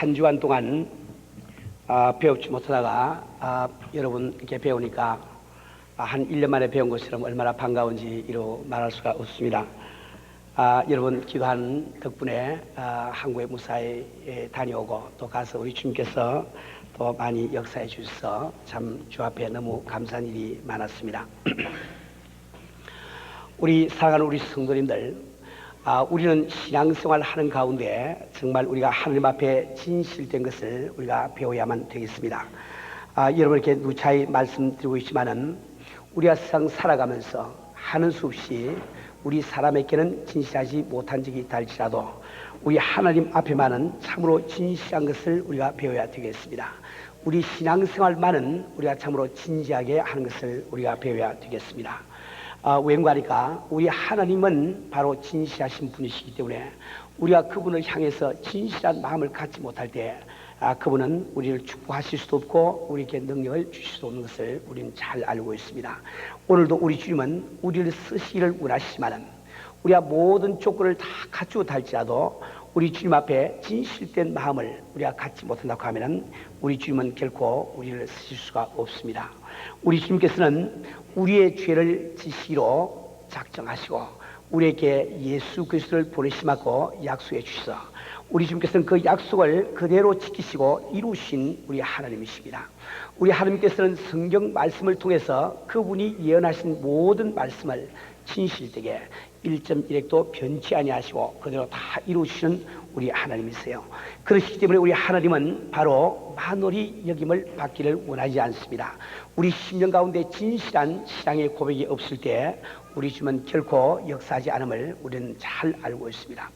한 주간 동안 아, 배우지 못하다가 아, 여러분 이렇게 배우니까 아, 한 1년 만에 배운 것처럼 얼마나 반가운지 이로 말할 수가 없습니다. 아, 여러분 기도한 덕분에 아, 한국의 무사히 예, 다녀오고 또 가서 우리 주님께서 또 많이 역사해 주셔서 참 주 앞에 너무 감사한 일이 많았습니다. 우리 사랑하는 우리 성도님들, 아, 우리는 신앙생활 하는 가운데 정말 우리가 하나님 앞에 진실된 것을 우리가 배워야만 되겠습니다. 아, 여러분 이렇게 누차히 말씀드리고 있지만은 우리가 세상 살아가면서 하는 수 없이 우리 사람에게는 진실하지 못한 적이 있다 할지라도 우리 하나님 앞에만은 참으로 진실한 것을 우리가 배워야 되겠습니다. 우리 신앙생활만은 우리가 참으로 진지하게 하는 것을 우리가 배워야 되겠습니다. 아, 왠가니까 우리 하나님은 바로 진실하신 분이시기 때문에 우리가 그분을 향해서 진실한 마음을 갖지 못할 때 아, 그분은 우리를 축복하실 수도 없고 우리에게 능력을 주실 수 없는 것을 우리는 잘 알고 있습니다. 오늘도 우리 주님은 우리를 쓰시기를 원하시지만은 우리가 모든 조건을 다 갖추었다 할지라도 우리 주님 앞에 진실된 마음을 우리가 갖지 못한다고 하면은 우리 주님은 결코 우리를 쓰실 수가 없습니다. 우리 주님께서는 우리의 죄를 지시로 작정하시고 우리에게 예수 그리스도를 보내심하고 약속해 주셔서 우리 주님께서는 그 약속을 그대로 지키시고 이루신 우리 하나님이십니다. 우리 하나님께서는 성경 말씀을 통해서 그분이 예언하신 모든 말씀을 진실되게 1.1핵도 변치 아니하시고 그대로 다 이루시는 우리 하나님이세요. 그러시기 때문에 우리 하나님은 바로 만월이 여김을 받기를 원하지 않습니다. 우리 심령 가운데 진실한 신앙의 고백이 없을 때 우리 주님은 결코 역사하지 않음을 우리는 잘 알고 있습니다.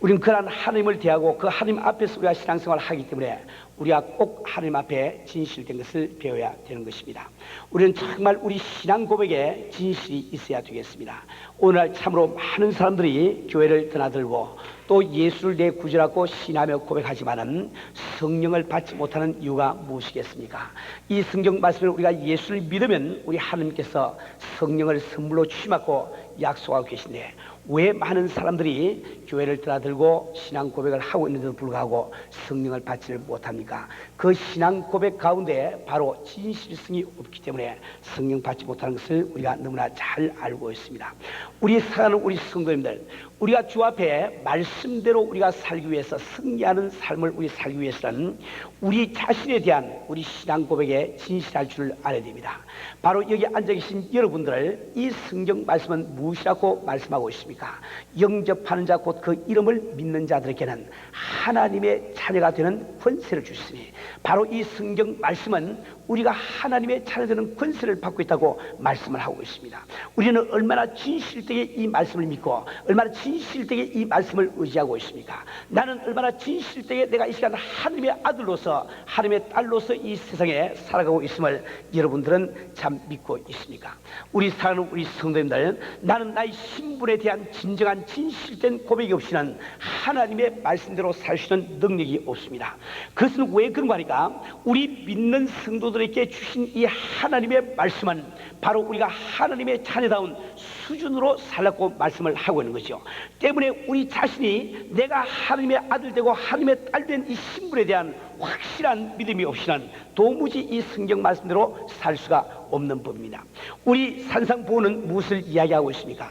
우리는 그러한 하나님을 대하고 그 하나님 앞에서 우리가 신앙생활을 하기 때문에 우리가 꼭 하나님 앞에 진실된 것을 배워야 되는 것입니다. 우리는 정말 우리 신앙 고백에 진실이 있어야 되겠습니다. 오늘 참으로 많은 사람들이 교회를 드나들고 또 예수를 내 구주라고 신하며 고백하지만은 성령을 받지 못하는 이유가 무엇이겠습니까? 이 성경 말씀을 우리가 예수를 믿으면 우리 하나님께서 성령을 선물로 주심하고 약속하고 계신데 왜 많은 사람들이 교회를 드나들고 신앙 고백을 하고 있는데도 불구하고 성령을 받지를 못합니까? 그 신앙 고백 가운데 바로 진실성이 없기 때문에 성령 받지 못하는 것을 우리가 너무나 잘 알고 있습니다. 우리 사랑하는 우리 성도님들, 우리가 주 앞에 말씀대로 우리가 살기 위해서 승리하는 삶을 우리 살기 위해서는 우리 자신에 대한 우리 신앙 고백에 진실할 줄 알아야 됩니다. 바로 여기 앉아 계신 여러분들 이 성경 말씀은 무엇이라고 말씀하고 있습니까? 영접하는 자 곧 그 이름을 믿는 자들에게는 하나님의 자녀가 되는 권세를 주시니 바로 이 성경 말씀은 우리가 하나님의 자녀되는 권세를 받고 있다고 말씀을 하고 있습니다. 우리는 얼마나 진실되게 이 말씀을 믿고 얼마나 진실되게 이 말씀을 의지하고 있습니까? 나는 얼마나 진실되게 내가 이 시간 하나님의 아들로서 하나님의 딸로서 이 세상에 살아가고 있음을 여러분들은 참 믿고 있습니까? 우리 사랑하는 우리 성도님들 나는 나의 신분에 대한 진정한 진실된 고백이 없이는 하나님의 말씀대로 살 수 있는 능력이 없습니다. 그것은 왜 그런가 하니까 우리 믿는 성도들 에게 주신 이 하나님의 말씀은 바로 우리가 하나님의 자녀다운 수준으로 살라고 말씀을 하고 있는 거죠. 때문에 우리 자신이 내가 하나님의 아들 되고 하나님의 딸 된 이 신분에 대한 확실한 믿음이 없이는 도무지 이 성경 말씀대로 살 수가 없는 법입니다. 우리 산상보호는 무엇을 이야기하고 있습니까?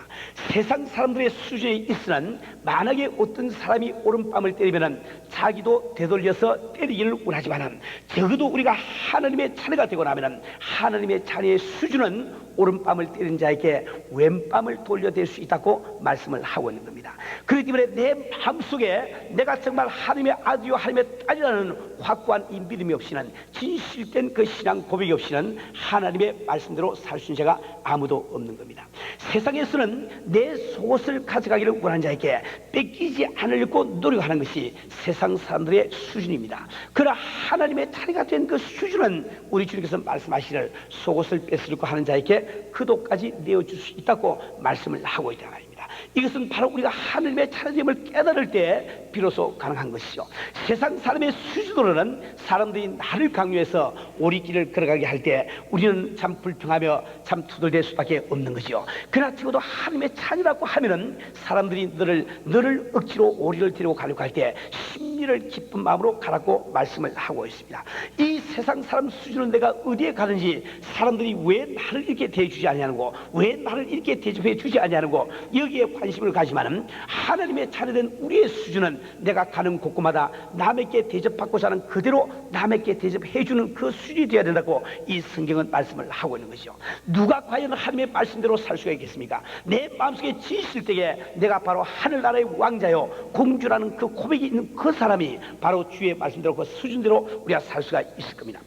세상 사람들의 수준에 있으는 만약에 어떤 사람이 오른밤을 때리면은 자기도 되돌려서 때리기를 원하지만은 적어도 우리가 하나님의 자녀가 되고 나면은 하나님의 자녀의 수준은 오른밤을 때린 자에게 왼밤을 돌려댈 수 있다고 말씀을 하고 있는 겁니다. 그렇기 때문에 내 마음속에 내가 정말 하나님의 아들이요 하나님의 딸이라는 확고한 이 믿음이 없이는 진실된 그 신앙 고백이 없이는 하나님의 말씀대로 살 수 있는 자가 아무도 없는 겁니다. 세상에서는 내 속옷을 가져가기를 원하는 자에게 뺏기지 않으려고 노력하는 것이 세상 사람들의 수준입니다. 그러나 하나님의 자리가 된 그 수준은 우리 주님께서 말씀하시기를 속옷을 뺏으려고 하는 자에게 그 도까지 내어줄 수 있다고 말씀을 하고 있다 말입니다. 이것은 바로 우리가 하나님의 차례됨을 깨달을 때 비로소 가능한 것이죠. 세상 사람의 수준으로는 사람들이 나를 강요해서 오리길을 걸어가게 할 때 우리는 참 불평하며 참 투덜댈 수밖에 없는 거죠. 그러나 적어도 하나님의 찬이라고 하면은 사람들이 너를 너를 억지로 오리를 데리고 가려고 할때 승리를 기쁜 마음으로 가라고 말씀을 하고 있습니다. 이 세상 사람 수준은 내가 어디에 가는지 사람들이 왜 나를 이렇게 대해주지 아니하는고 왜 나를 이렇게 대접해 주지 아니하는고 여기에 관심을 가지만은 하나님의 차례된 우리의 수준은 내가 가는 곳곳마다 남에게 대접받고자 하는 그대로 남에게 대접해주는 그 수준이 되어야 된다고 이 성경은 말씀을 하고 있는 것이죠. 누가 과연 하나님의 말씀대로 살 수가 있겠습니까? 내 마음속에 진실 때에 내가 바로 하늘나라의 왕자요 공주라는 그 고백이 있는 그 사람이 바로 주의 말씀대로 그 수준대로 우리가 살 수가 있을 겁니다.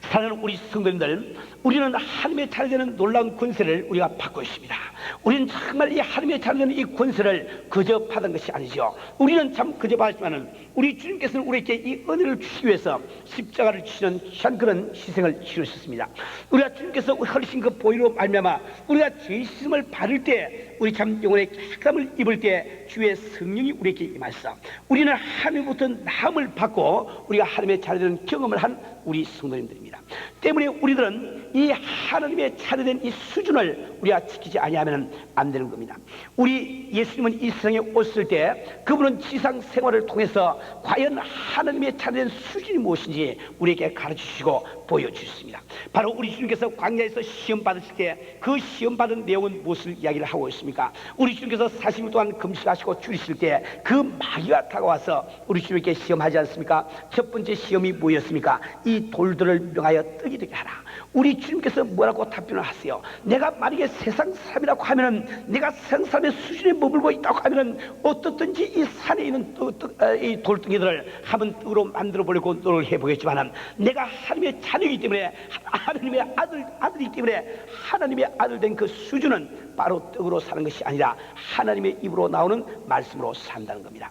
사랑하는 우리 성도님들, 우리는 하나님의 차례되는 놀라운 권세를 우리가 받고 있습니다. 우리는 정말 이 하나님의 차례되는 이 권세를 그저 받은 것이 아니죠. 우리는 참 그저 받았지만은 우리 주님께서는 우리에게 이 은혜를 주시기 위해서 십자가를 치는 귀한 그런 희생을 치르셨습니다. 우리가 주님께서 흘리신 그 보이로 말미암아 우리가 죄 씻음을 받을 때 우리 참 영혼의 깨끗함을 입을 때 주의 성령이 우리에게 임하사 우리는 하나님부터 나음을 받고 우리가 하나님의 차례되는 경험을 한 우리 성도님들입니다. 때문에 우리들은 이 하나님의 차례된 이 수준을 우리가 지키지 아니하면 안 되는 겁니다. 우리 예수님은 이 세상에 오실 때 그분은 지상 생활을 통해서 과연 하나님의 차례된 수준이 무엇인지 우리에게 가르치시고 보여주셨습니다. 바로 우리 주님께서 광야에서 시험 받으실 때 그 시험 받은 내용은 무엇을 이야기를 하고 있습니까? 우리 주님께서 40일 동안 금식하시고 줄이실 때 그 마귀가 다가와서 우리 주님께 시험하지 않습니까? 첫 번째 시험이 뭐였습니까? 이 돌들을 명하여 뜨게 되게 하라. 우리 주님께서 뭐라고 답변을 하세요? 내가 만약에 세상 사람이라고 하면은 내가 세상 사람의 수준에 머물고 있다고 하면은 어떻든지 이 산에 있는 어, 이 돌덩이들을 한번 떡으로 만들어 보려고 노력을 해보겠지만은 내가 하나님의 자 녀이기 때문에 하나님의 아들 아들이기 때문에 하나님의 아들 된 그 수준은 바로 떡으로 사는 것이 아니라 하나님의 입으로 나오는 말씀으로 산다는 겁니다.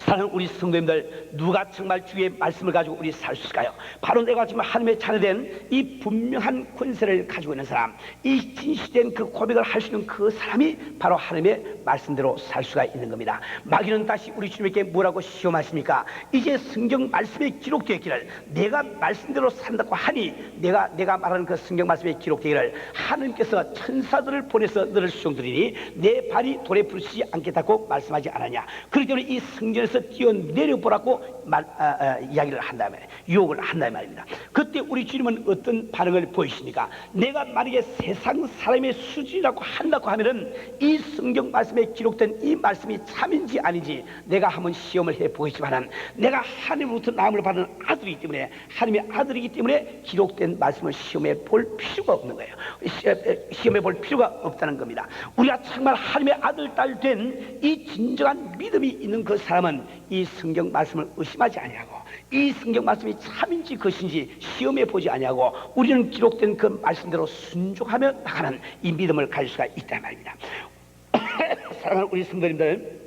사랑하는 우리 성도님들 누가 정말 주의 말씀을 가지고 우리 살 수 있을까요? 바로 내가 지금 하나님의 차례된 이 분명한 권세를 가지고 있는 사람 이 진실된 그 고백을 할 수 있는 그 사람이 바로 하나님의 말씀대로 살 수가 있는 겁니다 마귀는 다시 우리 주님께 뭐라고 시험하십니까? 이제 성경 말씀에 기록되어 있기를 내가 말씀대로 산다고 하니 내가 내가 말하는 그 성경 말씀에 기록되기를 하나님께서 천사들을 보내서 너를 수종드리니 내 발이 돌에 부르시지 않겠다고 말씀하지 않았냐 때문에 이 성전에서 뛰어내려 보라고 말, 아, 아, 이야기를 한 다음에 유혹을 한다는 말입니다. 그때 우리 주님은 어떤 반응을 보이십니까? 내가 만약에 세상 사람의 수준이라고 한다고 하면은 이 성경 말씀 에 기록된 이 말씀이 참인지 아닌지 내가 한번 시험을 해 보겠지만은 내가 하나님으로부터 나음을 받은 아들이기 때문에 하나님의 아들이기 때문에 기록된 말씀을 시험해 볼 필요가 없는 거예요. 시험해 볼 필요가 없다는 겁니다. 우리가 정말 하나님의 아들 딸 된 이 진정한 믿음이 있는 그 사람은 이 성경 말씀을 의심하지 아니하고 이 성경 말씀이 참인지 것인지 시험해 보지 아니하고 우리는 기록된 그 말씀대로 순종하며 나가는 이 믿음을 가질 수가 있단 말입니다. 사랑하는 우리 성도님들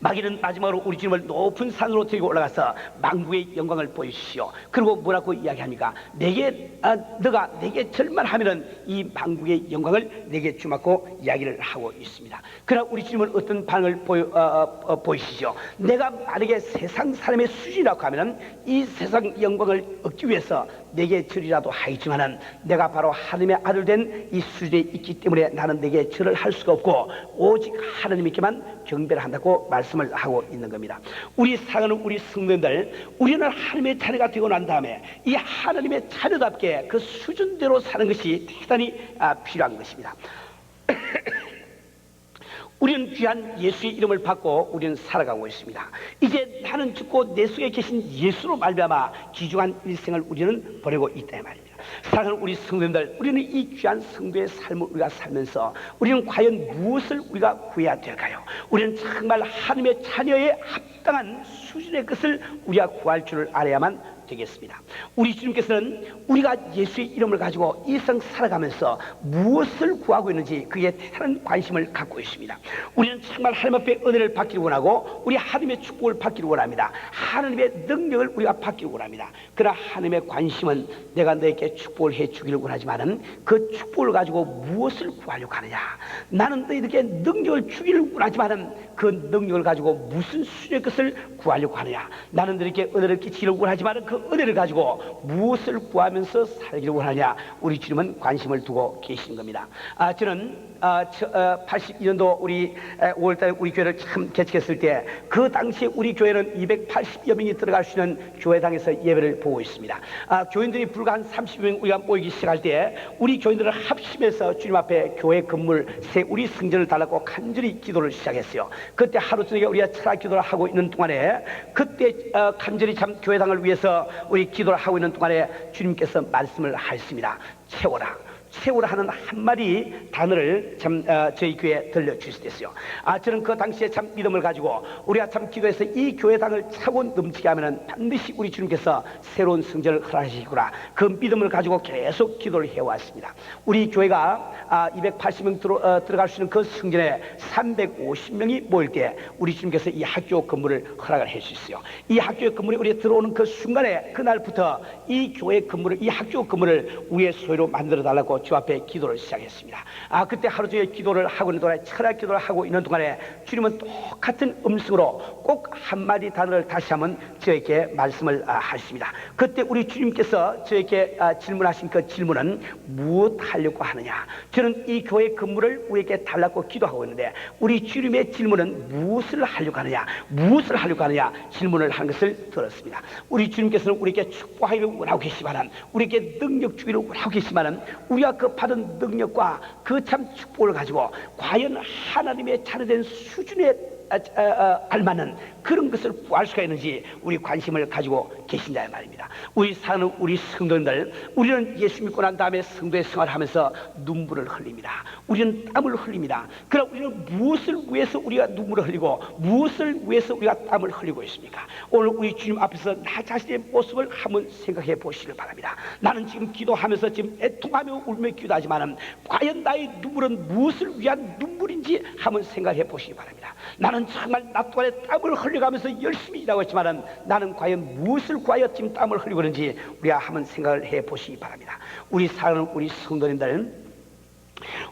마귀는 마지막으로 우리 주님을 높은 산으로 들고 올라가서 망국의 영광을 보이시오. 그리고 뭐라고 이야기합니까? 내게 아, 너가 내게 절만하면은 이 망국의 영광을 내게 주맞고 이야기를 하고 있습니다. 그러나 우리 주님은 어떤 반응을 보여, 어, 어, 어, 보이시죠? 내가 만약에 세상 사람의 수준이라고 하면은 이 세상 영광을 얻기 위해서 내게 절이라도 하겠지만은 내가 바로 하나님의 아들 된 이 수준에 있기 때문에 나는 내게 절을 할 수가 없고 오직 하나님께만 경배를 한다고 말씀을 하고 있는 겁니다. 우리 사랑하는 우리 성도들, 우리는 하나님의 자녀가 되고 난 다음에 이 하나님의 자녀답게 그 수준대로 사는 것이 대단히 아, 필요한 것입니다. 우리는 귀한 예수의 이름을 받고 우리는 살아가고 있습니다. 이제 나는 죽고 내 속에 계신 예수로 말미암아 귀중한 일생을 우리는 보내고 있다 말입니다. 사랑하는 우리 성도님들, 우리는 이 귀한 성도의 삶을 우리가 살면서 우리는 과연 무엇을 우리가 구해야 될까요? 우리는 정말 하나님의 자녀의 합당한 수준의 것을 우리가 구할 줄을 알아야만 되겠습니다. 우리 주님께서는 우리가 예수의 이름을 가지고 이 세상 살아가면서 무엇을 구하고 있는지 그에 대단한 관심을 갖고 있습니다. 우리는 정말 하나님 앞에 은혜를 받기를 원하고 우리 하나님의 축복을 받기를 원합니다. 하나님의 능력을 우리가 받기를 원합니다. 그러나 하나님의 관심은 내가 너에게 축복을 해 주기를 원하지만은 그 축복을 가지고 무엇을 구하려고 하느냐? 나는 너희들에게 능력을 주기를 원하지만은 그 능력을 가지고 무슨 수의 것을 구하려고 하느냐? 나는 너희에게 은혜를 끼치기를 원하지만은 그 은혜를 가지고 무엇을 구하면서 살기를 원하냐? 우리 주님은 관심을 두고 계신 겁니다. 아, 저는 아, 82년도 우리 5월달에 우리 교회를 참 개척했을 때 그 당시에 우리 교회는 280여 명이 들어갈 수 있는 교회당에서 예배를 보고 있습니다. 아, 교인들이 불과 한 30명 우리가 모이기 시작할 때 우리 교인들은 합심해서 주님 앞에 교회 건물 새 우리 성전을 달라고 간절히 기도를 시작했어요. 그때 하루 저녁에 우리가 철학 기도를 하고 있는 동안에 그때 어, 간절히 참 교회당을 위해서 우리 기도를 하고 있는 동안에 주님께서 말씀을 하셨습니다. 채워라. 채우라 하는 한마디 단어를 참 어, 저희 교회에 들려주셨어요. 아 저는 그 당시에 참 믿음을 가지고 우리가 참 기도해서 이 교회당을 차고 넘치게 하면은 반드시 우리 주님께서 새로운 성전을 허락하시구나 그 믿음을 가지고 계속 기도를 해왔습니다. 우리 교회가 아, 280명 들어, 어, 들어갈 수 있는 그 성전에 350명이 모일 때 우리 주님께서 이 학교 건물을 허락을 해주셨어요. 이 학교 건물에 우리 들어오는 그 순간에 그날부터 이 교회 건물을 이 학교 건물을 우리의 소유로 만들어 달라고 주 앞에 기도를 시작했습니다. 아 그때 하루 종일 기도를 하고 있는 동안에 철학 기도를 하고 있는 동안에 주님은 똑같은 음성으로 꼭 한마디 단어를 다시 한번 저에게 말씀을 아, 하십니다. 그때 우리 주님께서 저에게 아, 질문하신 그 질문은 무엇 하려고 하느냐? 저는 이 교회 건물을 우리에게 달라고 기도하고 있는데 우리 주님의 질문은 무엇을 하려고 하느냐? 무엇을 하려고 하느냐? 질문을 한 것을 들었습니다. 우리 주님께서는 우리에게 축복하기를 원하고 계시지만 우리에게 능력 주기를 원하고 계시지만 우리가 그 받은 능력과 그 참 축복을 가지고 과연 하나님의 자녀된 아, 알맞는 그런 것을 구할 수가 있는지 우리 관심을 가지고 계신다 말입니다. 우리 사는 우리 성도들 우리는 예수 믿고 난 다음에 성도의 생활을 하면서 눈물을 흘립니다. 우리는 땀을 흘립니다. 그럼 우리는 무엇을 위해서 우리가 눈물을 흘리고 무엇을 위해서 우리가 땀을 흘리고 있습니까? 오늘 우리 주님 앞에서 나 자신의 모습을 한번 생각해 보시길 바랍니다. 나는 지금 기도하면서 지금 애통하며 울며 기도하지만 과연 나의 눈물은 무엇을 위한 눈물인지 한번 생각해 보시기 바랍니다. 나는 정말 낮 동안에 땀을 흘려가면서 열심히 일하고 있지만 나는 과연 무엇을 구하여 지금 땀을 흘리고 있는지 우리가 한번 생각을 해 보시기 바랍니다. 우리 사는 우리 성도님들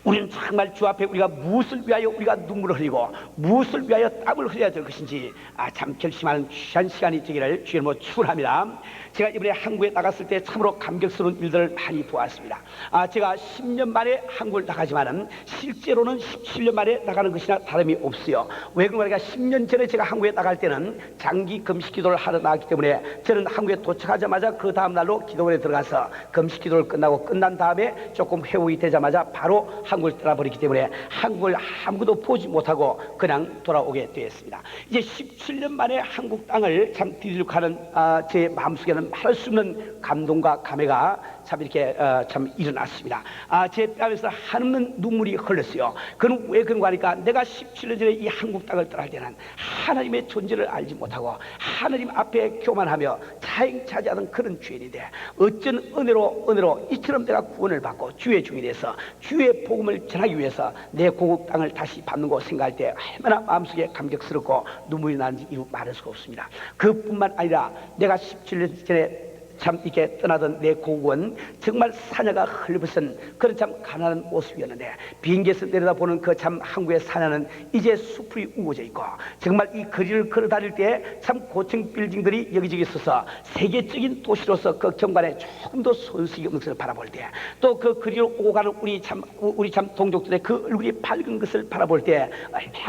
우리는 정말 주 앞에 우리가 무엇을 위하여 우리가 눈물을 흘리고 무엇을 위하여 땀을 흘려야 될 것인지 아, 참 결심하는 귀한 시간이 되기를 주의 뭐 축원합니다. 제가 이번에 한국에 나갔을 때 참으로 감격스러운 일들을 많이 보았습니다. 아, 제가 10년 만에 한국을 나가지만은 실제로는 17년 만에 나가는 것이나 다름이 없어요. 왜 그런가 10년 전에 제가 한국에 나갈 때는 장기 금식 기도를 하러 나갔기 때문에 저는 한국에 도착하자마자 그 다음 날로 기도원에 들어가서 금식 기도를 끝나고 끝난 다음에 조금 회복이 되자마자 바로 한국을 떠나버렸기 때문에 한국을 아무도 보지 못하고 그냥 돌아오게 되었습니다. 이제 17년 만에 한국 땅을 참 뒤들룩하는 아, 제 마음속에는 말할 수 없는 감동과 감회가 참 이렇게 어, 참 일어났습니다. 아, 제 뺨에서 한없는 눈물이 흘렀어요. 그는 왜 그런가 하니까 내가 17년 전에 이 한국 땅을 떠날 때는 하나님의 존재를 알지 못하고 하나님 앞에 교만하며 자행차지하는 그런 죄인인데 어쩐 은혜로 은혜로 이처럼 내가 구원을 받고 주의 중이 돼서 주의 복음을 전하기 위해서 내 고국 땅을 다시 받는 거 생각할 때 얼마나 마음속에 감격스럽고 눈물이 나는지 이루 말할 수가 없습니다. 그뿐만 아니라 내가 17년 전에 참 이렇게 떠나던 내 고국은 정말 사냐가 헐벗은 그런 참 가난한 모습이었는데 비행기에서 내려다보는 그참 한국의 사냐는 이제 숲이 우거져 있고 정말 이 거리를 걸어 다닐 때 참 고층 빌딩들이 여기저기 있어서 세계적인 도시로서 그 경관에 조금 더 손색이 없는 것을 바라볼 때 또 그 거리를 오고 가는 우리 참 우리 참 동족들의 그 얼굴이 밝은 것을 바라볼 때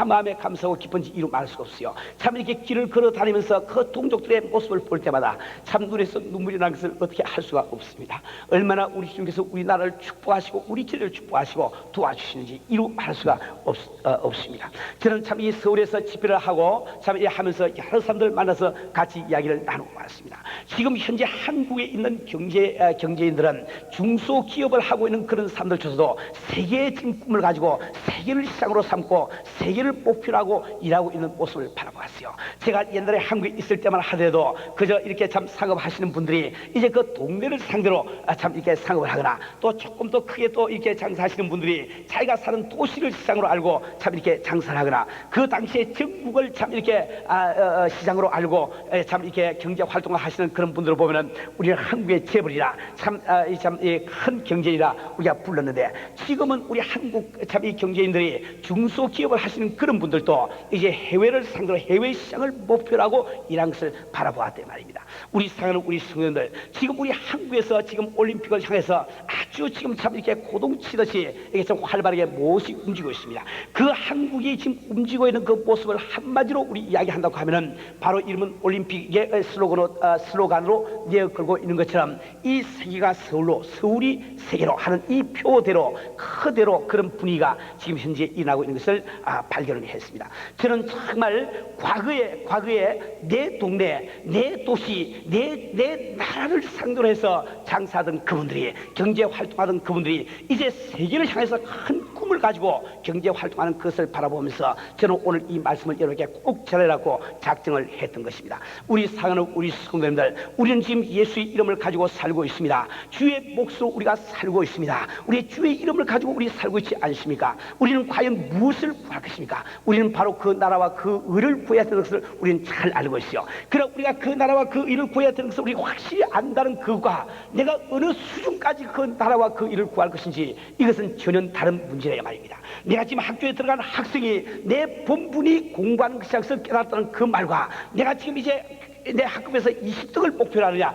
마음에 감사하고 기쁜지 이루 말할 수가 없어요. 참 이렇게 길을 걸어 다니면서 그 동족들의 모습을 볼 때마다 참 눈에서 눈물이 나는 것을 어떻게 할 수가 없습니다. 얼마나 우리 주님께서 우리나라를 축복하시고 우리 지를 축복하시고 도와주시는지 이루 말할 수가 없, 어, 습니다 저는 참 이 서울에서 집회를 하고 참 이 하면서 여러 사람들 만나서 같이 이야기를 나누고 왔습니다. 지금 현재 한국에 있는 경제 어, 경제인들은 중소 기업을 하고 있는 그런 사람들 중에서도 세계의 지금 꿈을 가지고 세계를 시장으로 삼고 세계를 목표로 하고 일하고 있는 모습을 바라보았어요. 제가 옛날에 한국에 있을 때만 하더라도 그저 이렇게 참 상업하시는 분들이 이제 그 동네를 상대로 아, 참 이렇게 상업을 하거나 또 조금 더 크게 또 이렇게 장사하시는 분들이 자기가 사는 도시를 시장으로 알고 참 이렇게 장사를 하거나 그 당시에 전국을 참 이렇게 아, 어, 어, 시장으로 알고 에, 참 이렇게 경제 활동을 하시는 그런 분들을 보면은 우리는 한국의 재벌이라 참 참큰 경제이라 우리가 불렀는데 지금은 우리 한국 참 이 경제인들이 중소기업을 하시는 그런 분들도 이제 해외를 상대로 해외 시장을 목표로 하고 일한 것을 바라보았단 말입니다. 우리 사는 우리 성도 들 성도님들 지금 우리 한국에서 지금 올림픽을 향해서 아주 지금 참 이렇게 고동치듯이 이게 좀 활발하게 무엇이 움직이고 있습니다. 그 한국이 지금 움직이고 있는 그 모습을 한마디로 우리 이야기한다고 하면은 바로 이름은 올림픽의 슬로건으로, 어, 슬로건으로 내걸고 있는 것처럼 이 세계가 서울로 서울이 세계로 하는 이 표대로 그대로 그런 분위기가 지금 현재 일어나고 있는 것을 아, 발견을 했습니다. 저는 정말 과거에 과거에 내 동네, 내 도시, 내, 내 나 라를 상대로 해서 장사하던 그분들이 경제 활동하던 그분들이 이제 세계를 향해서 큰 꿈을 가지고 경제 활동하는 것을 바라보면서 저는 오늘 이 말씀을 여러분께 꼭 전하라고 작정을 했던 것입니다. 우리 사랑하는 우리 성도님들, 우리는 지금 예수의 이름을 가지고 살고 있습니다. 주의 몫으로 우리가 살고 있습니다. 우리 주의 이름을 가지고 우리 살고 있지 않습니까? 우리는 과연 무엇을 구할 것입니까? 우리는 바로 그 나라와 그 의를 구해야 되는 것을 우리는 잘 알고 있어요. 그러나 우리가 그 나라와 그 의를 구해야 되는 것을 우리 확실히 안다는 그것과 내가 어느 수준까지 그 나라와 그 의를 구할 것인지 이것은 전혀 다른 문제라 말입니다. 내가 지금 학교에 들어간 학생이 내 본분이 공부하는 것이 것을 깨달았다는 그 말과 내가 지금 이제 내 학급에서 20등을 목표로 하느냐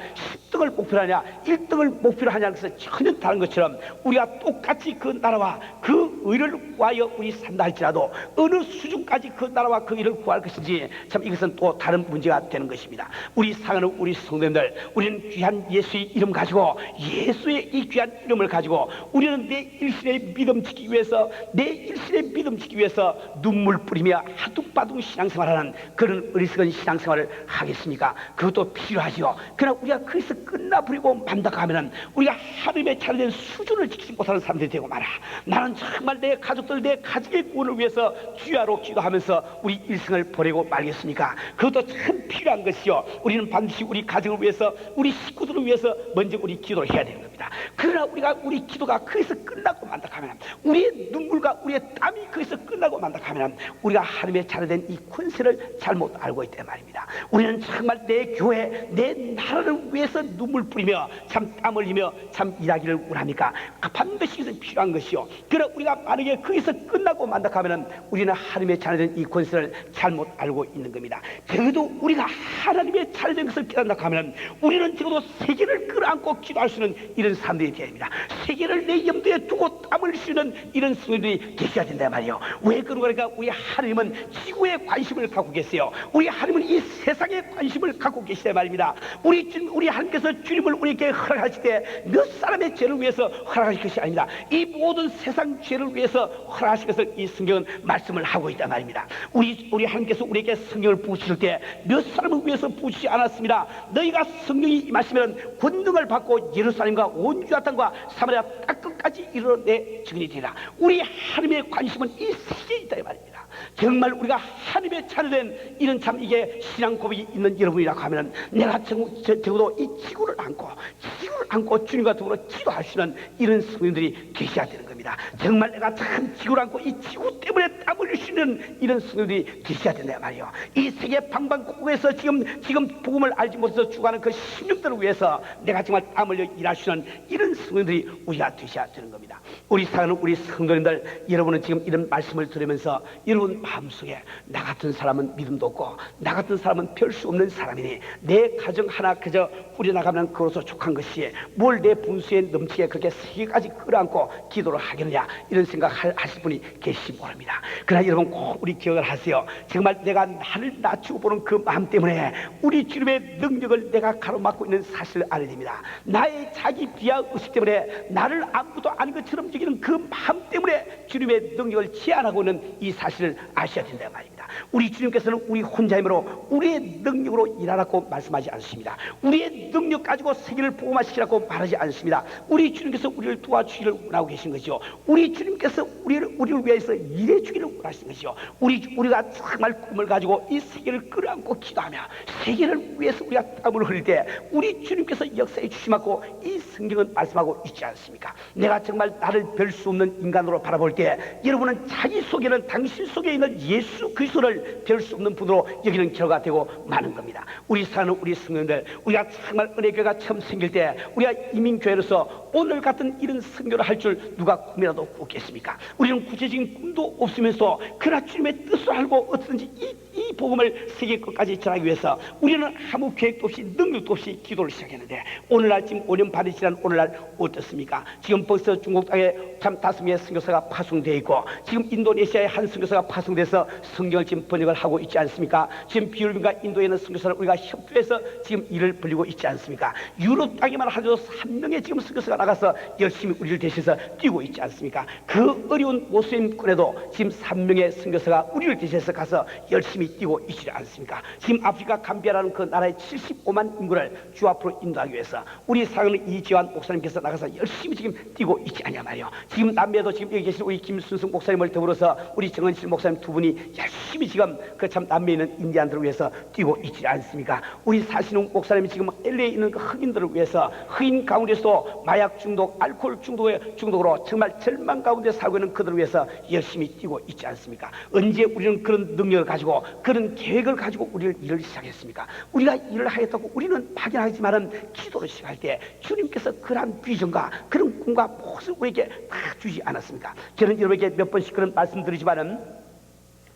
10등을 목표로 하느냐 1등을 목표로 하냐는 것은 전혀 다른 것처럼 우리가 똑같이 그 나라와 그 의를 구하여 우리 산다 할지라도 어느 수준까지 그 나라와 그 의를 구할 것인지 참 이것은 또 다른 문제가 되는 것입니다 우리 사랑하는 우리 성도님들 우리는 귀한 예수의 이름 가지고 예수의 이 귀한 이름을 가지고 우리는 내 일신의 믿음 지키기 위해서 내 일신의 믿음 지키기 위해서 눈물 뿌리며 하둥바둥 신앙생활하는 그런 어리석은 신앙생활을 하겠습니까? 그것도 필요하지요. 그러나 우리가 거기서 끝나버리고 만다하면은 우리가 하루에 차려된 수준을 지키지 못하는 사람들이 되고 말아. 나는 정말 내 가족들, 내 가족의 구원을 위해서 주야로 기도하면서 우리 일생을 보내고 말겠습니까? 그것도 참 필요한 것이요. 우리는 반드시 우리 가족을 위해서, 우리 식구들을 위해서 먼저 우리 기도를 해야 되는 겁니다. 그러나 우리가 우리 기도가 거기서 끝나고 만다하면 우리의 눈물과 우리의 땀이 거기서 끝나고 만다하면 우리가 하나님의 차려된 이 권세를 잘못 알고 있단 말입니다. 우리는 정말 내 교회, 내 나라를 위해서 눈물 뿌리며 참 땀 흘리며 참 일하기를 원합니까? 반드시 이것은 필요한 것이요. 그러나 우리가 만약에 거기서 끝나고 만다 하면 우리는 하나님의 차려된 이 권세를 잘못 알고 있는 겁니다. 적어도 우리가 하나님의 차려된 것을 깨닫다 하면 우리는 적어도 세계를 끌어안고 기도할 수 있는 이런 사람들이 되어야 됩니다. 세계를 내 염두에 두고 땀을 쉬는 이런 성도들이 계셔야 된다 말이에요. 왜 그러니까 우리 하나님은 지구에 관심을 갖고 계세요. 우리 하나님은 이 세상에 관심 을 갖고 계시다 말입니다. 우리 주님, 우리 하나님께서 주님을 우리에게 허락하실 때 몇 사람의 죄를 위해서 허락하실 것이 아닙니다. 이 모든 세상 죄를 위해서 허락하실 것을 이 성경은 말씀을 하고 있다 말입니다. 우리 우리 하나님께서 우리에게 성령을 부으실 때 몇 사람을 위해서 부으시지 않았습니다. 너희가 성령이 임하시면 권능을 받고 예루살렘과 온 유다 땅과 사마리아 땅 끝까지 이르내 증인이 되라. 우리 하나님의 관심은 이 세계에 있다 이 말입니다. 정말 우리가 하나님의 차례된 이런 참 이게 신앙 고백이 있는 여러분이라고 하면 내가 적어도 이 지구를 안고 지구를 안고 주님과 더불어 기도할 수 있는 이런 성도들이 계셔야 되는 겁니다. 정말 내가 참 지구를 안고 이 지구 때문에 땀 있는 이런 성도들이 계셔야 된다 말이요. 이 세계 방방곡곡에서 지금 지금 복음을 알지 못해서 죽어가는 그 16들을 위해서 내가 정말 땀 흘려 있는 이런 성도들이 우리가 되셔야 되는 겁니다. 우리 사랑하는 우리 성도님들 여러분은 지금 이런 말씀을 들으면서 여러분 마음속에 나 같은 사람은 믿음도 없고 나 같은 사람은 별 수 없는 사람이니 내 가정 하나 그저 꾸려나가면 그로서 족한 것이 뭘 내 분수에 넘치게 그렇게 세 가지 끌어안고 기도를 하겠느냐 이런 생각 할- 하실 분이 계시지 모릅니다. 그러나 여러분 꼭 우리 기억을 하세요. 정말 내가 나를 낮추고 보는 그 마음 때문에 우리 주님의 능력을 내가 가로막고 있는 사실을 알아야 됩니다. 나의 자기 비하 의식 때문에 나를 아무것도 아닌 것처럼 여기는 그 마음 때문에 주님의 능력을 제한하고 있는 이 사실을 아셔야 된다 말입니다. 우리 주님께서는 우리 혼자 힘으로 우리의 능력으로 일하라고 말씀하지 않습니다. 우리의 능력 가지고 세계를 복음화시키라고 말하지 않습니다. 우리 주님께서 우리를 도와주기를 원하고 계신 것이요. 우리 주님께서 우리를 우리를 위해서 일해 주기를 원하신 것이요. 우리 우리가 정말 꿈을 가지고 이 세계를 끌어안고 기도하며 세계를 위해서 우리가 땀을 흘릴 때 우리 주님께서 역사에 주심하고 이 성경은 말씀하고 있지 않습니까? 내가 정말 나를 별 수 없는 인간으로 바라볼 때 여러분은 자기 속에는 당신 속에 있는 예수 그리스도 를 별 수 없는 분으로 여기는 결과 되고 마는 겁니다. 우리 사는 우리 성도들 우리가 정말 은혜교회가 처음 생길 때 우리가 이민교회로서 오늘 같은 이런 선교를 할 줄 누가 꿈이라도 꿨겠습니까? 우리는 구체적인 꿈도 없으면서 그러나 주님의 뜻을 알고 이, 이이 복음을 세계 끝까지 전하기 위해서 우리는 아무 계획도 없이 능력도 없이 기도를 시작했는데 오늘날 지금 5년 반이 지난 오늘날 어떻습니까? 지금 벌써 중국 땅에 참 다섯 명의 선교사가 파송되어 있고 지금 인도네시아의 한 선교사가 파송돼서 성경을 지금 번역을 하고 있지 않습니까? 지금 비율빈과 인도에 있는 선교사를 우리가 협조해서 지금 일을 벌리고 있지 않습니까? 유럽 땅에만 하도 3명의 지금 선교사가 나가서 열심히 우리를 대신해서 뛰고 있지 않습니까? 그 어려운 모슬림권에도 지금 3명의 선교사가 우리를 대신해서 가서 열심히 뛰고 있지 않습니까? 지금 아프리카 감비아라는 그 나라의 75만 인구를 주 앞으로 인도하기 위해서 우리 사랑하는 이지환 목사님께서 나가서 열심히 지금 뛰고 있지 않냐 말이요. 지금 남미에도 지금 여기 계신 우리 김순승 목사님을 더불어서 우리 정은실 목사님 두 분이 열심히 지금 그 참 남미에 있는 인디안들을 위해서 뛰고 있지 않습니까? 우리 사신웅 목사님이 지금 LA에 있는 그 흑인들을 위해서 흑인 가운데서 마약 중독, 알코올 중독의 중독으로 정말 절망 가운데 살고 있는 그들을 위해서 열심히 뛰고 있지 않습니까? 언제 우리는 그런 능력을 가지고 그런 계획을 가지고 우리를 일을 시작했습니까? 우리가 일을 하겠다고 우리는 막연하지만은 기도를 시작할 때 주님께서 그러한 비전과 그런 꿈과 무엇을 우리에게 다 주지 않았습니까? 저는 여러분에게 몇 번씩 그런 말씀드리지만은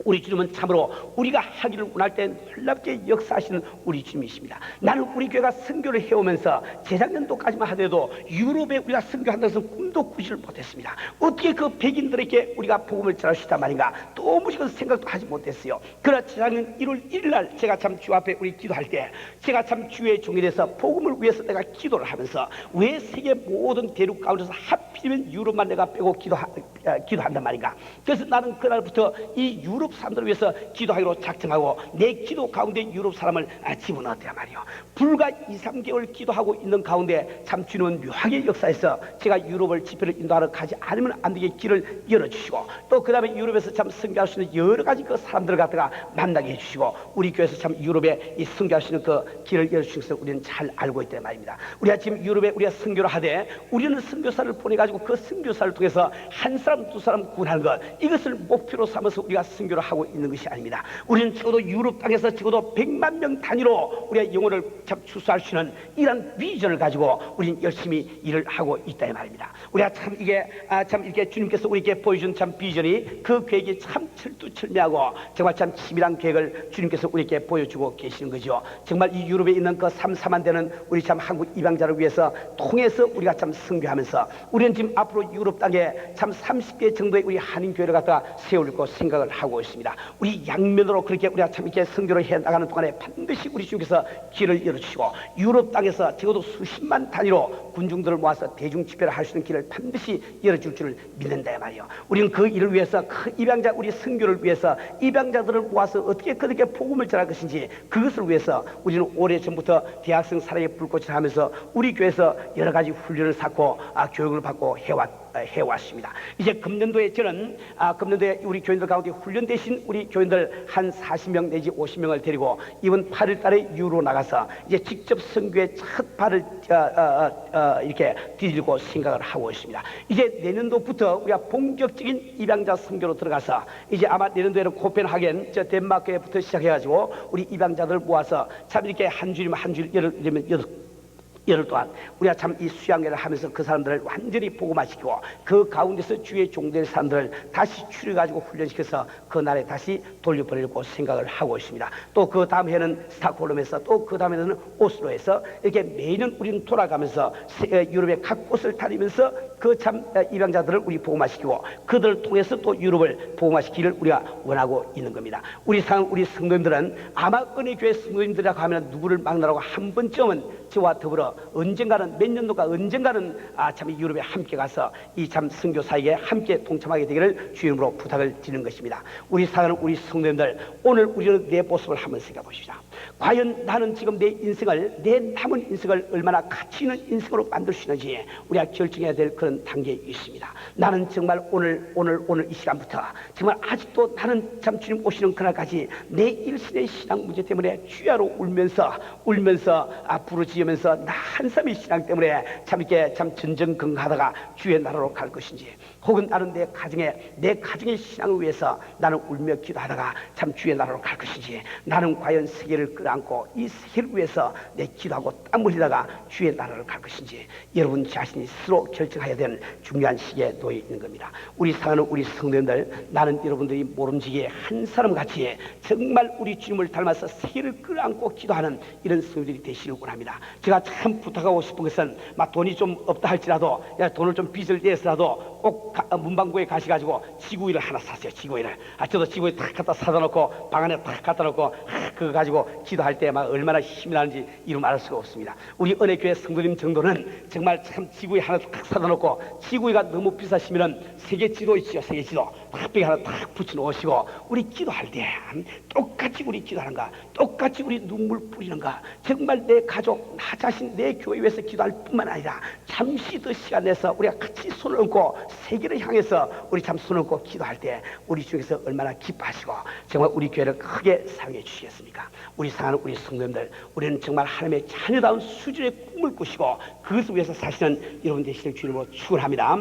우리 주님은 참으로 우리가 하기를 원할 때 놀랍게 역사하시는 우리 주님이십니다. 나는 우리 교회가 선교를 해오면서 재작년도까지만 하더라도 유럽에 우리가 선교한다는 것은 꿈도 꾸지를 못했습니다. 어떻게 그 백인들에게 우리가 복음을 전할 수 있단 말인가? 도무지 그 생각도 하지 못했어요. 그러나 재작년 1월 1일 날 제가 참 주 앞에 우리 기도할 때 제가 참 주의 종이 돼서 복음을 위해서 내가 기도를 하면서 왜 세계 모든 대륙 가운데서 하필이면 유럽만 내가 빼고 기도하, 어, 기도한단 말인가? 그래서 나는 그날부터 이 유럽 사람들을 위해서 기도하기로 작정하고 내 기도 가운데 유럽 사람을 아, 집어넣었단 말이요. 불과 2, 3개월 기도하고 있는 가운데 참 주님은 묘하게 역사해서 제가 유럽을 집회를 인도하러 가지 않으면 안 되게 길을 열어주시고 또 그 다음에 유럽에서 참 선교할 수 있는 여러 가지 그 사람들을 갖다가 만나게 해주시고 우리 교회에서 참 유럽에 이 선교할 수 있는 그 길을 열어주신 것을 우리는 잘 알고 있단 말입니다. 우리가 지금 유럽에 우리가 선교를 하되 우리는 선교사를 보내가지고 그 선교사를 통해서 한 사람 두 사람 구원하는 것 이것을 목표로 삼아서 우리가 선교를 하고 있는 것이 아닙니다. 우리는 적어도 유럽 땅에서 적어도 100만 명 단위로 우리가 영혼을 참 추수할 수 있는 이런 비전을 가지고 우리는 열심히 일을 하고 있다 이 말입니다. 우리가 참 이게 아, 참 이렇게 주님께서 우리에게 보여준 참 비전이 그 계획이 참 철두철미하고 정말 참 치밀한 계획을 주님께서 우리에게 보여주고 계시는 거죠. 정말 이 유럽에 있는 그 삼삼한 되는 우리 참 한국 입양자를 위해서 통해서 우리가 참 선교하면서 우리는 지금 앞으로 유럽 땅에 참 30개 정도의 우리 한인 교회를 갖다가 세울 거 생각을 하고 있습니다. 우리 양면으로 그렇게 우리가 참 이렇게 선교를 해 나가는 동안에 반드시 우리 주께서 길을 열어주시고 유럽 땅에서 적어도 수십만 단위로 군중들을 모아서 대중 집회를 할 수 있는 길을 반드시 열어줄 줄을 믿는다 말이요. 우리는 그 일을 위해서 그 입양자 우리 선교를 위해서 입양자들을 모아서 어떻게 그렇게 복음을 전할 것인지 그것을 위해서 우리는 오래 전부터 대학생 사랑의 불꽃을 하면서 우리 교회에서 여러 가지 훈련을 쌓고 아, 교육을 받고 해왔. 해왔습니다. 이제 금년도에 저는 아, 금년도에 우리 교인들 가운데 훈련 대신 우리 교인들 한 40명 내지 50명을 데리고 이번 8월 달에 유로 나가서 이제 직접 선교의 첫 발을 어, 어, 어, 이렇게 디딜고 생각을 하고 있습니다. 이제 내년도부터 우리가 본격적인 입양자 선교로 들어가서 이제 아마 내년도에는 코펜하겐 저 덴마크에부터 시작해가지고 우리 입양자들 모아서 참 이렇게 한 줄이면 한 줄, 예를 들면 여덟 열흘 동안 우리가 참 이 수양회를 하면서 그 사람들을 완전히 복음화시키고 그 가운데서 주의 종될 사람들을 다시 추려가지고 훈련시켜서 그 나라에 다시 돌려보내려고 생각을 하고 있습니다. 또 그 다음 해는 스타크홀름에서 또 그 다음에는 오슬로에서 이렇게 매년 우리는 돌아가면서 세- 유럽의 각 곳을 다니면서 그 참 입양자들을 우리 복음화시키고 그들을 통해서 또 유럽을 복음화시키기를 우리가 원하고 있는 겁니다. 우리 상 우리 성도님들은 아마 은혜교회 성도님들이라고 하면 누구를 막나라고 한 번쯤은 저와 더불어 언젠가는 몇 년도가 언젠가는 아참이 유럽에 함께 가서 이 참 선교 사역에 함께 동참하게 되기를 주님으로 부탁을 드리는 것입니다. 우리 사랑하는 우리 성도님들 오늘 우리는 내 모습을 한번 생각해 보시다. 과연 나는 지금 내 인생을 내 남은 인생을 얼마나 가치 있는 인생으로 만들 수 있는지 우리가 결정해야 될 그런 단계에 있습니다. 나는 정말 오늘 오늘 오늘 이 시간부터 정말 아직도 나는 참 주님 오시는 그날까지 내 일신의 신앙 문제 때문에 주야로 울면서 울면서 아 부르짖으면서 나 한삼의 신앙 때문에 참 이렇게 참 전전긍긍하다가 주의 나라로 갈 것인지 혹은 나는 내 가정에 내 가정의 신앙을 위해서 나는 울며 기도하다가 참 주의 나라로 갈 것인지 나는 과연 세계를 끌어안고 이 세계를 위해서 내 기도하고 땀 흘리다가 주의 나라를 갈 것인지 여러분 자신이 스스로 결정해야 되는 중요한 시기에 놓여 있는 겁니다. 우리 사랑하는 우리 성도님들 나는 여러분들이 모름지기에 한 사람 같이 정말 우리 주님을 닮아서 세계를 끌어안고 기도하는 이런 성도들이 되시길 원합니다. 제가 참 부탁하고 싶은 것은 막 돈이 좀 없다 할지라도 야, 돈을 좀 빚을 내서라도 꼭 가- 어, 문방구에 가셔가지고 지구일을 하나 사세요. 지구일을. 아 저도 지구일 탁 갖다 사다 놓고 방 안에 탁 갖다 놓고 아, 그거 가지고 기도할 때 막 얼마나 힘이 나는지 이루 말할 수가 없습니다. 우리 은혜교회 성도님 정도는 정말 참 지구에 하나 탁 사다 놓고 지구가 너무 비싸시면은 세계 지도 있죠. 세계 지도 탁벽에 하나 탁 붙여 놓으시고 우리 기도할 때 음, 똑같이 우리 기도하는가? 똑같이 우리 눈물 뿌리는가? 정말 내 가족 나 자신 내 교회 위해서 기도할 뿐만 아니라 잠시 더 시간 내서 우리가 같이 손을 얹고 세계를 향해서 우리 참 손을 얹고 기도할 때 우리 중에서 얼마나 기뻐하시고 정말 우리 교회를 크게 사용해 주시겠습니까? 우리 사랑하는 우리 성도님들 우리는 정말 하나님의 자녀다운 수준의 꿈을 꾸시고 그것을 위해서 사시는 여러분 되시길 주님으로 축원합니다